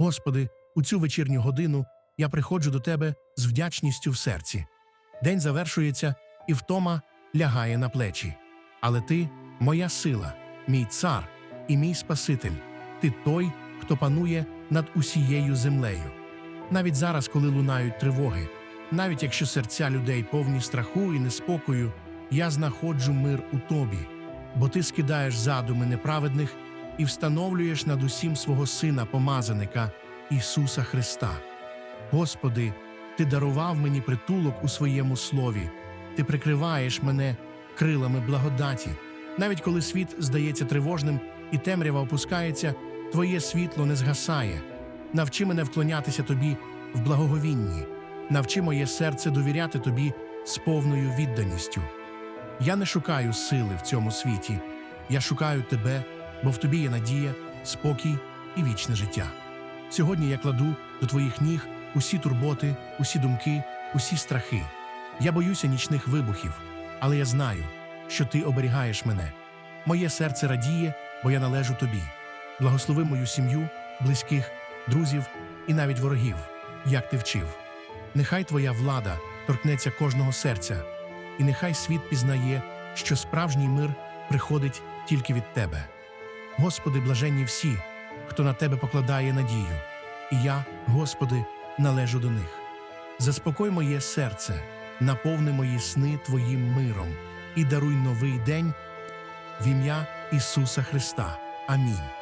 Господи, у цю вечірню годину я приходжу до Тебе з вдячністю в серці. День завершується, і втома лягає на плечі. Але Ти моя сила, мій цар і мій Спаситель. Ти той, хто панує над усією землею. Навіть зараз, коли лунають тривоги, навіть якщо серця людей повні страху і неспокою, я знаходжу мир у тобі, бо ти скидаєш задуми неправедних і встановлюєш над усім свого Сина помазаника Ісуса Христа. Господи, Ти дарував мені притулок у своєму слові, Ти прикриваєш мене крилами благодаті. Навіть коли світ здається тривожним і темрява опускається, Твоє світло не згасає. Навчи мене вклонятися Тобі в благоговінні, навчи моє серце довіряти Тобі з повною відданістю. Я не шукаю сили в цьому світі, я шукаю Тебе, бо в Тобі є надія, спокій і вічне життя. Сьогодні я кладу до Твоїх ніг усі турботи, усі думки, усі страхи. Я боюся нічних вибухів, але я знаю, що Ти оберігаєш мене. Моє серце радіє, бо я належу Тобі. Благослови мою сім'ю, близьких, друзів і навіть ворогів, як ти вчив. Нехай Твоя влада торкнеться кожного серця, і нехай світ пізнає, що справжній мир приходить тільки від Тебе. Господи, блаженні всі, хто на Тебе покладає надію, і я, Господи, належу до них. Заспокой моє серце, наповни мої сни Твоїм миром і даруй новий день в ім'я Ісуса Христа. Амінь.